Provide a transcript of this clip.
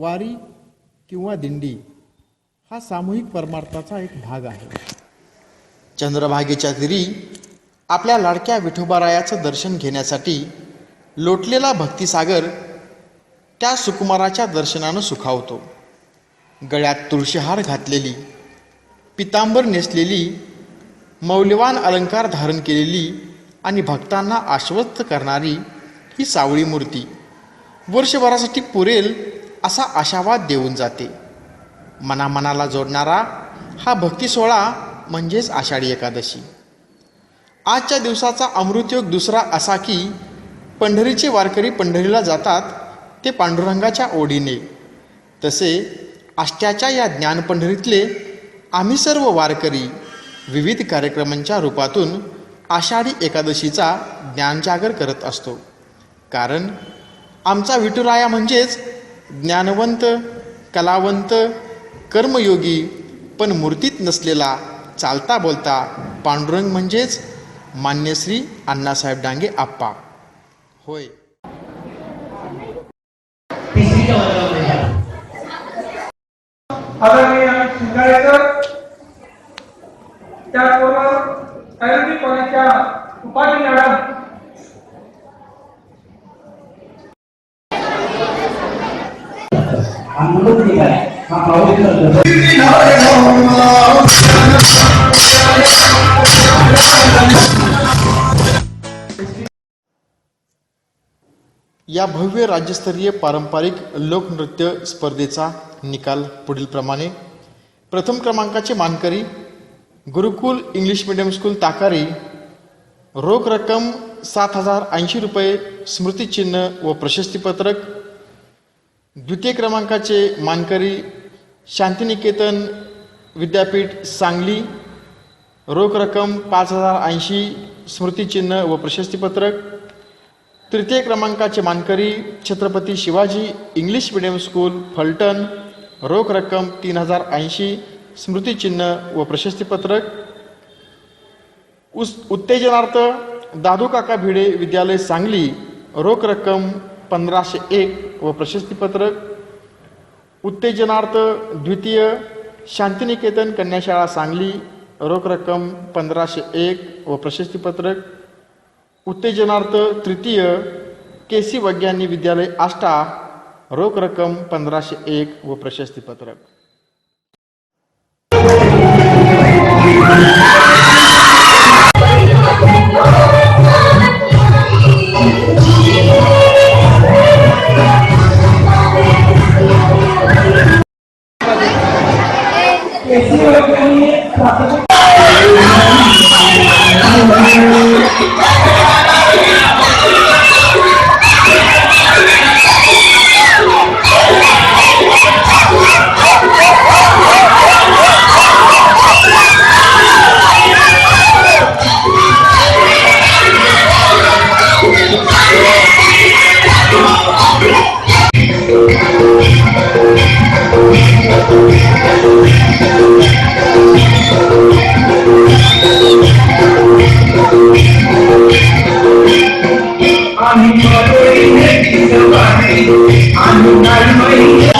वारी किंवा दिंडी हा सामूहिक परमार्थाचा एक भाग आहे. चंद्रभागेच्या तिरी आपल्या लाडक्या विठोबारायाचं दर्शन घेण्यासाठी लोटलेला भक्तिसागर त्या सुकुमाराच्या दर्शनानं सुखावतो. गळ्यात तुळशीहार घातलेली पितांबर नेसलेली मौल्यवान अलंकार धारण केलेली आणि भक्तांना आश्वस्त करणारी ही सावळी मूर्ती. वर्षभरासाठी पुरेल असा आशावाद देऊन जाते. मनामनाला जोडणारा हा भक्ती सोहळा म्हणजेच आषाढी एकादशी. आजच्या दिवसाचा अमृतयोग दुसरा असा की पंढरीचे वारकरी पंढरीला जातात ते पांडुरंगाच्या ओढीने. तसे आष्ट्याच्या या ज्ञानपंढरीतले आम्ही सर्व वारकरी विविध कार्यक्रमांच्या रूपातून आषाढी एकादशीचा ज्ञानजागर करत असतो. कारण आमचा विठुराया म्हणजेच ज्ञानवंत कलावंत कर्मयोगी पण मूर्तीत नसलेला चालता बोलता पांडुरंग म्हणजेच मान्यश्री अण्णासाहेब डांगे आप्पा. होय. त्याचबरोबर कॉलेजच्या उपाधी मॅडम ठीक आहे हा पाऊस या भव्य राज्यस्तरीय पारंपरिक लोकनृत्य स्पर्धेचा निकाल पुढीलप्रमाणे प्रथम क्रमांकाचे मानकरी Gurukul English medium school Takari रोख रक्कम सात हजार ऐंशी रुपये स्मृतिचिन्ह व प्रशस्तीपत्रक द्वितीय क्रमांकाचे मानकरी शांतिनिकेतन विद्यापीठ सांगली. रोख रक्कम पाच हजार ऐंशी स्मृतिचिन्ह व प्रशस्तीपत्रक. तृतीय क्रमांकाचे मानकरी Chhatrapati Shivaji English medium school Phaltan. रोख रक्कम तीन हजार ऐंशी स्मृतिचिन्ह व प्रशस्तीपत्रक. उस उत्तेजनार्थ दादू काका भिडे विद्यालय सांगली. रोख रक्कम पंधराशे एक व प्रशस्तीपत्रक उत्तेजनार्थ द्वितीय शांतिनिकेतन कन्याशाळा सांगली रोख रक्कम पंधराशे एक व प्रशस्तीपत्रक उत्तेजनार्थ तृतीय के सी वैज्ञानिक विद्यालय आष्टा रोख रक्कम पंधराशे एक व प्रशस्तीपत्रक নিয়ে I'm not going to